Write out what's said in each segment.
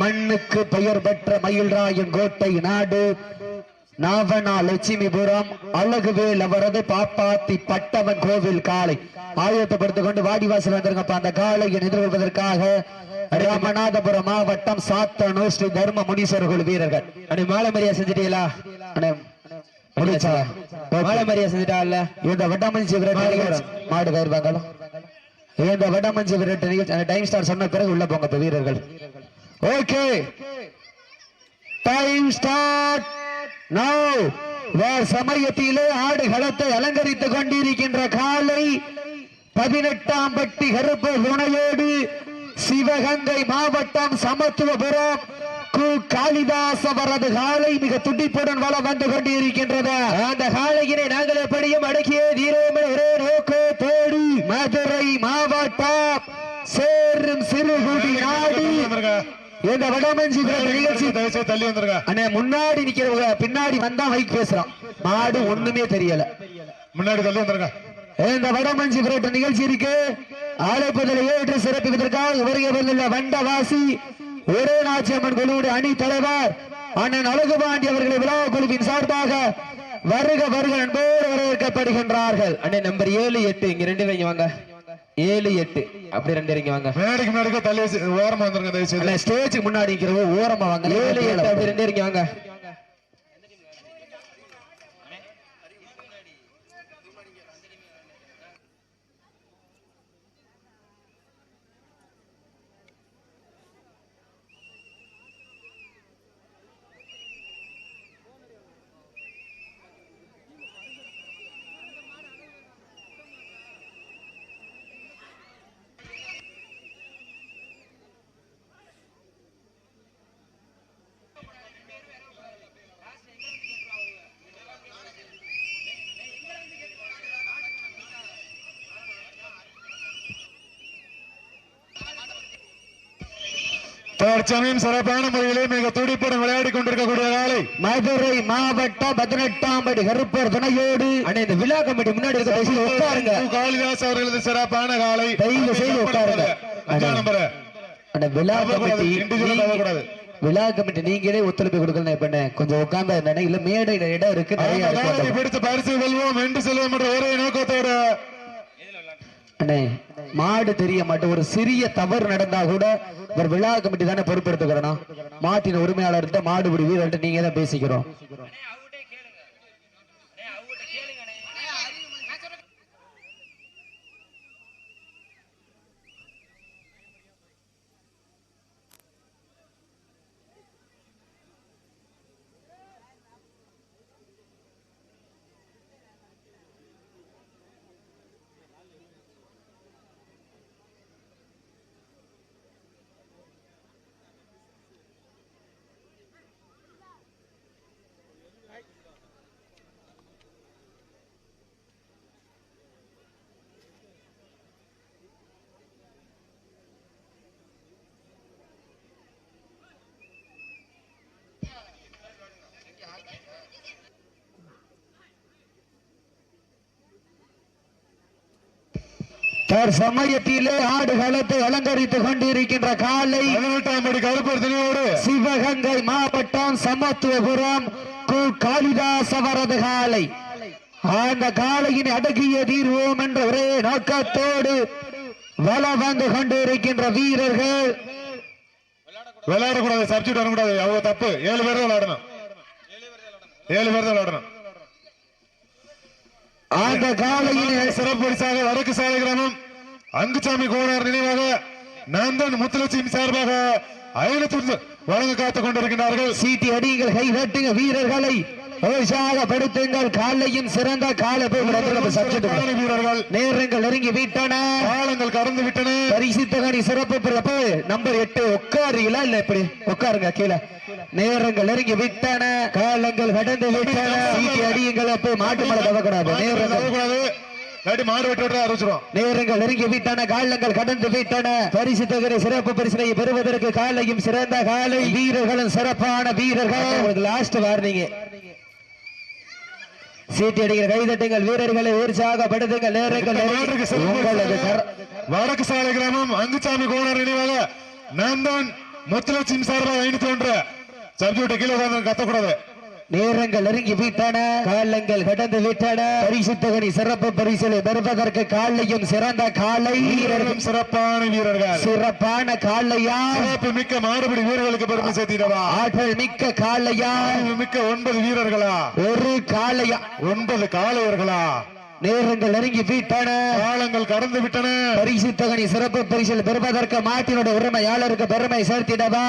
மண்ணுக்கு பெயர் பெற்ற மயில்ராயன் கோட்டை நாடு. நாவனா லட்சுமிபுரம் அழகுவேல் அவரது பாப்பாத்தி பட்டவன் கோவில் காளை. ஆயத்தப்படுத்திக் கொண்டு வாடிவாசல் வந்திருக்கப்ப அந்த காளையை எதிர்கொள்வதற்காக ராமநாதபுரம் மாவட்டம் சாத்தனூர் ஸ்ரீ தர்ம முனீஸ்வரர் குழு வீரர்கள். அண்ணே மாலை மரியா செஞ்சுட்டீங்களா மாலை மரியா செஞ்சுட்டாங்கல்ல இந்த வட்டாமஞ்சி விரட்டு நிகழ்ச்சி மாடு கயிறுவாங்களா இந்த வட்டாமஞ்சி டைம் ஸ்டார் சொன்ன பிறகு உள்ள போங்க வீரர்கள். ஓகே டைம் ஸ்டார்ட் நவ் வேர் சமயத்திலே ஆடு களத்தை அலங்கரித்துக் கொண்டிருக்கின்ற காலை பதினெட்டாம் பட்டி கருப்பு துணையோடு சிவகங்கை மாவட்டம் சமத்துவபுரம் கு. காளிதாஸ் அவரது காலை மிக துடிப்புடன் வளம் வந்து கொண்டிருக்கின்றது. அந்த காலையினை நாங்கள் எப்படியும் அடக்கியே தீரோ என ஒரே நோக்கத்தோடு மதுரை மாவட்டம் சேரும் சிறுகுடி நாடு இந்த வடமஞ்சி விரட்டு நிகழ்ச்சி தயவுசெய்து தள்ளி வந்துருங்க. அண்ணே முன்னாடி நிக்கிறவங்க பின்னாடி வந்தா மைக் பேசுறான். மாடு ஒண்ணுமே தெரியல. முன்னாடி தள்ளி வந்துருங்க. இந்த வடமஞ்சி விரட்டு நிகழ்ச்சி இருக்கு. ஆலைப்பதில் ஏற்று சிறப்பிப்பதற்காக வருகை வந்துள்ள வண்டவாசி ஒரே நாச்சியம்மன் குழுவுடைய அணி தலைவர் அண்ணன் அழகுபாண்டி அவர்களை விழா குழுவின் சார்பாக வருக வருக என்போடு வரவேற்கப்படுகின்றார்கள். அண்ணே நம்பர் ஏழு எட்டு இங்க ரெண்டு இங்க வாங்க. ஏழு எட்டு. அப்படி ரெண்டு இங்க வாங்க. மேடைக்கு முன்னாடி தள்ளி ஓரமா வந்துருங்க ஸ்டேஜுக்கு முன்னாடி ஓரமா வாங்க. ஏழு எட்டு அப்படி ரெண்டு இங்க வாங்க. தற்சமயம் சிறப்பான முறையிலே மிக துடிப்புடன் விளையாடி கொண்டிருக்கக்கூடிய காலை மதுரை மாவட்டம் பதினெட்டாம் படி கருப்பர் துணையோடு இந்த விழா கமிட்டி முன்னாடி உட்காருங்க. காளிதாஸ் அவர்களது சிறப்பான காலை. தயவு செய்து உட்காருங்க. அந்த விழா கமிட்டி விழா கமிட்டி நீங்களே ஒத்துழைப்பு இப்ப என்ன? கொஞ்சம் உட்கார்ந்தா என்ன இல்ல மேடையில இடம் இருக்கு நிறைய பிடித்து பரிசு வெல்வோம் என்று செல்வோம் என்ற ஒரே நோக்கத்தோடு. அண்ணே மாடு தெரிய மாட்டேன் ஒரு சிறிய தவறு நடந்தா கூட ஒரு விழா கமிட்டி தானே பொறுப்பெடுத்துக்கிறோம். மாட்டின் உரிமையாளர்கிட்ட மாடுபிடி வீரர்கிட்ட நீங்க தான் பேசிக்கிறோம். சமயத்திலே ஆடு களத்தை அலங்கரித்துக் கொண்டிருக்கின்ற காலை சிவகங்கை மாவட்டம் சமத்துவபுரம் காளிதாஸ் அவரது காலை. அந்த காலையின் அடக்கிய தீர்வோம் என்ற ஒரே நோக்கத்தோடு வல வந்து கொண்டிருக்கின்ற வீரர்கள். விளையாடக்கூடாது சப்ஜெக்ட் வரக்கூடாது. அவ்வளவு தப்பு. ஏழு பேர் விளையாடணும். ஏழு பேர் விளையாடணும். அந்த காலையின் சிறப்பு பரிசாக வடக்கு சாலை கிராமம் அங்குசாமி கோனார் நினைவாக நந்தன் முத்துலட்சுமி சார்பாக ஐநூத்தி வழங்க காத்துக் கொண்டிருக்கிறார்கள். சீட்டி அடியுங்கள் கை தட்டுங்க வீரர்களை. உற்சாகப்படுத்துங்கள் காலையும் சிறந்த காலை வீரர்கள். நேரங்கள் நெருங்கி விட்டன காலங்கள் கடந்து விட்டன. பரிசுத்தகனி சிறப்பு பிறப்பு. நம்பர் எட்டு உட்காருங்களா இல்ல எப்படி உட்காருங்க கீழே. நேரங்கள் நெருங்கி விட்டன காலங்கள் கடந்து விட்டன. அடியுங்கள் அப்போ மாட்டு மலை தவக்கூடாது நேரங்கள். வெட்டி விட்டு அறிவிச்சிரும் நேரங்கள் நெருங்கி விட்டன காலங்கள் கடந்து விட்டன. பரிசு தொகை சிறப்பு பரிசனை பெறுவதற்கு காலையும் சிறந்த காலை. வீரர்களும் சிறப்பான வீரர்கள். லாஸ்ட் வார்னிங்க சீட்டி அடிக்கிற கைதட்டுங்கள் வீரர்களை உற்சாகப்படுத்துங்கள் நேரங்கள் வடக்கு சாலை கிராமம் அங்குசாமி கோனார் நினைவாக நந்தன் முத்துலட்சுமி சார்பாக ஐநூத்தி ஒன்று. சப்ஜெக்ட் கீழே கத்தக்கூடாது. நேரங்கள் நெருங்கி விட்டன. காலங்கள் கடந்து விட்டன. பரிசு தொகை சிறப்பு பரிசிலை பெறுவதற்கு காலையும் சிறந்த காலை. வீரர்களும் சிறப்பான வீரர்கள். சிறப்பான காலையா? சிறப்பு மிக்க மாடுபிடி வீரர்களுக்கு பெருமை சேர்த்திடவா? ஆற்றல் மிக்க காலையா? மிக்க ஒன்பது வீரர்களா? ஒரு காலையா? ஒன்பது காளையர்களா? நேரங்கள் நெருங்கி விட்டன. காலங்கள் கடந்து விட்டன. பரிசு தொகை சிறப்பு பரிசில் பெறுவதற்கு மாட்டினுடைய உரிமையாளருக்கு பெருமை சேர்த்திடவா?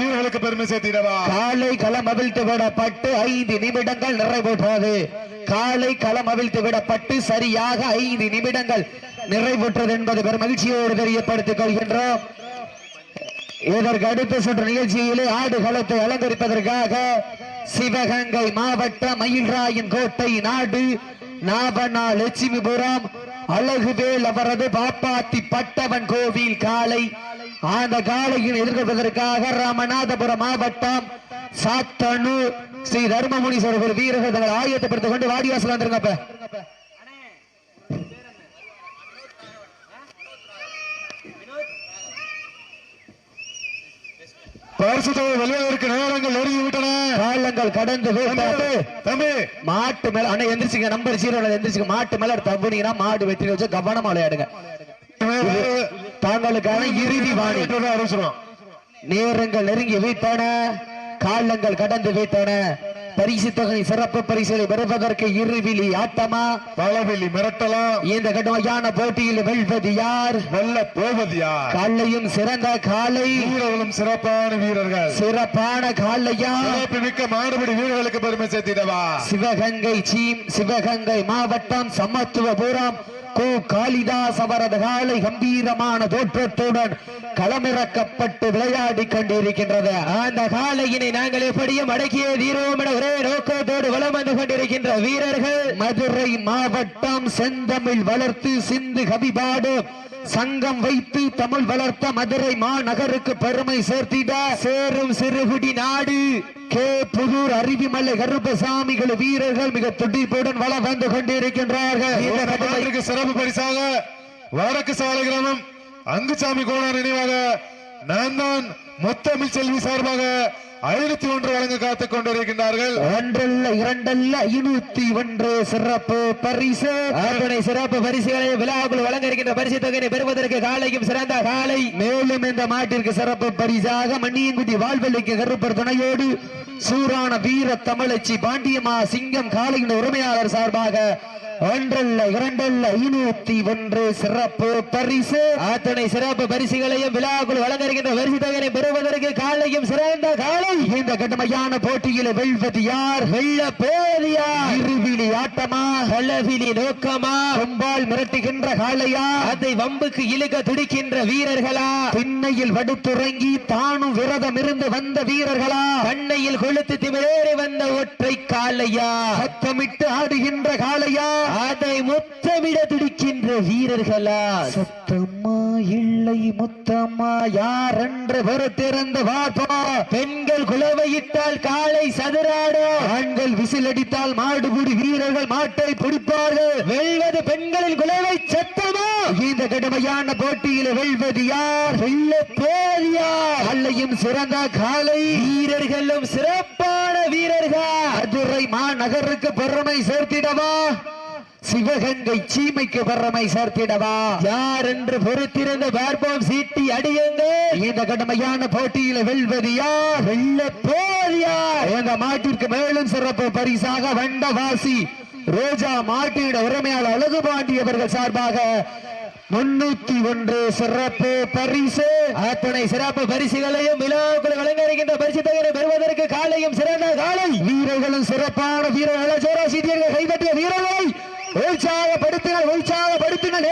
வீரர்களுக்கு பெருமை சேர்த்திடவா? காலை களம் அவிழ்த்து விடப்பட்டு ஐந்து நிமிடங்கள் நிறைவுற்றது. காலை களம் அவிழ்த்து விடப்பட்டு சரியாக ஐந்து நிமிடங்கள் நிறைவுற்றது என்பது பெரும் மகிழ்ச்சியோடு தெரியப்படுத்திக் கொள்கின்றோம். இதற்கு அடுத்த சுற்று நிகழ்ச்சியிலே ஆடுகளத்தை அலங்கரிப்பதற்காக சிவகங்கை மாவட்ட மயில்ராயன் கோட்டை நாடு நாபனா லட்சுமிபுரம் அழகுவேல் அவரது பாப்பாத்தி பட்டவன் கோவில் காலை அந்த காலையில் எதிர்கொள்வதற்காக ராமநாதபுரம் மாவட்டம் சாத்தனூர். ஸ்ரீ தர்மமுனீஸ்வரர் வீரர்கள் தங்கள் ஆயத்தப்படுத்திக் கொண்டு வாடிவாசல் வந்துருங்கப்ப பரிசு தொகை வெளியாவதற்கு நேரங்கள் நெருங்கி விட்டன காலங்கள் கடந்து தம்பி மாட்டு மேல அண்ணா எந்திரிச்சுங்க நம்பர் ஜீரோ எந்திரிச்சுங்க. மாட்டு மேல தப்புனீங்கன்னா மாடு வெற்றி வச்சு கவனமா விளையாடுங்க. தாங்களுக்கான இறுதி வாணி. நேரங்கள் நெருங்கி விட்டன காலங்கள் கடந்து விட்டன பரிசு தொகை சிறப்பு பரிசுகளை பெறுவதற்கு இருவிழி ஆட்டமா? பலவெளி மிரட்டலாம் இந்த கடுமையான போட்டியில் வெல்வது யார்? வெல்ல போவது யார்? காலையும் சிறந்த காலை. வீரர்களும் சிறப்பான வீரர்கள். சிறப்பான காலையா மிக்க மாடுபிடி வீரர்களுக்கு பெருமை சேர்த்திடவா? சிவகங்கை சீம் சிவகங்கை மாவட்டம் சமத்துவபுரம். கு காளிதாஸ் அவரது காலை கம்பீரமான தோற்றத்துடன் களமிறக்கப்பட்டு விளையாடி கொண்டிருக்கின்றது. அந்த காலையினை நாங்கள் எப்படியும் அடக்கிய தீர்வோம் என ஒரே நோக்கத்தோடு வளம் வந்து கொண்டிருக்கின்ற வீரர்கள். மதுரை மாவட்டம் செந்தமிழ் வளர்த்து சிந்து கவிபாடு சங்கம் வைத்து தமிழ் வளர்த்த மதுரை மாநகருக்கு பெருமை சேர்த்திட சேரும் சிறுகுடி நாடு. கே. புதூர் அருவிமலை கருப்பசாமிகள் வீரர்கள் மிக துடிப்புடன் வள வந்து கொண்டிருக்கின்றார்கள். சிறப்பு பரிசாக வடக்கு சாலை கிராமம் அங்குசாமி கோணார் நினைவாக நான் தான் முத்தமிழ் செல்வி சார்பாக ஐநூத்தி ஒன்று வழங்க காத்துக் கொண்டிருக்கின்றார்கள். ஒன்றல்ல இரண்டல்ல ஐநூத்தி ஒன்று சிறப்பு பரிசு. அத்துணை சிறப்பு பரிசுகளை விழாக்குள் வழங்க இருக்கின்ற பரிசு தொகையை பெறுவதற்கு காலையும் சிறந்த காலை. மேலும் இந்த மாட்டிற்கு சிறப்பு பரிசாக மணியங்குடி வாழ்வெளிக்கு கருப்பர் துணையோடு சூரான வீர தமிழச்சி பாண்டியம்மா சிங்கம் காலையின் உரிமையாளர் சார்பாக ஒன்றல்ல இரண்டல்ல ஐநூத்தி ஒன்று சிறப்பு பரிசு. அத்தனை சிறப்பு பரிசுகளையும் விழாக்குள் வழங்க இருக்கின்ற பரிசு தொகையை பெறுவதற்கு காலையும் சிறந்த காலை. இந்த கடுமையான போட்டியில் வெல்வது யார்? வெள்ள போதியா இருவிழி ஆட்டமா? பல்லவிலி நோக்கமா? கொம்பால் மிரட்டுகின்ற காளையா? அதை வம்புக்கு இழுக்க துடிக்கின்ற வீரர்களா? திண்ணையில் வடுத்துறங்கி தானும் விரதம் இருந்து வந்த வீரர்களா? கண்ணையில் கொளுத்து திமிரேறி வந்த ஒற்றை காலையா சத்தமிட்டு ஆடுகின்ற காளையா? அதை முத்தமிட துடிக்கின்ற வீரர்களா சத்தம்மா இல்லை முத்தம்மா யார் என்று பொறுத்திருந்து வாப்பா பெண்கள் குலவையிட்டால் காலை சதுராடும் ஆண்கள் விசில் அடித்தால் மாடுபிடி வீரர்கள் மாட்டை பிடிப்பார்கள். வெல்வது பெண்களின் குலவை சத்தமா. இந்த கடுமையான போட்டியில் வெல்வது யார்? வெல்ல போதியா அல்லையும் சிறந்த காலை. வீரர்களும் சிறப்பான வீரர்கள். மதுரை மாநகருக்கு பெருமை சேர்த்திடவா? சிவகங்கை சீமைக்கு பெருமை சேர்த்திடவா? யார் என்று பொறுத்திருந்த பார்ப்போம் சீட்டி அடியுங்கள் இந்த கடுமையான போட்டியில் வெல்வது யார்? வெல்ல போதியா இந்த மாட்டிற்கு மேலும் சிறப்பு பரிசாக வண்டவாசி ரோஜா மாட்டிட உரிமையாளர் அழகு பாண்டியவர்கள் சார்பாக முன்னூத்தி ஒன்று சிறப்பு பரிசு. அத்தனை சிறப்பு பரிசுகளையும் விழாக்குள் வழங்க இருக்கின்ற பரிசு தொகையை பெறுவதற்கு காலையும் சிறந்த காலை. வீரர்களும் சிறப்பான வீரர்கள். கைதட்டிய வீரர்களை. உற்சாகப்படுத்துங்கள் உற்சாகப்படுத்துங்கள்.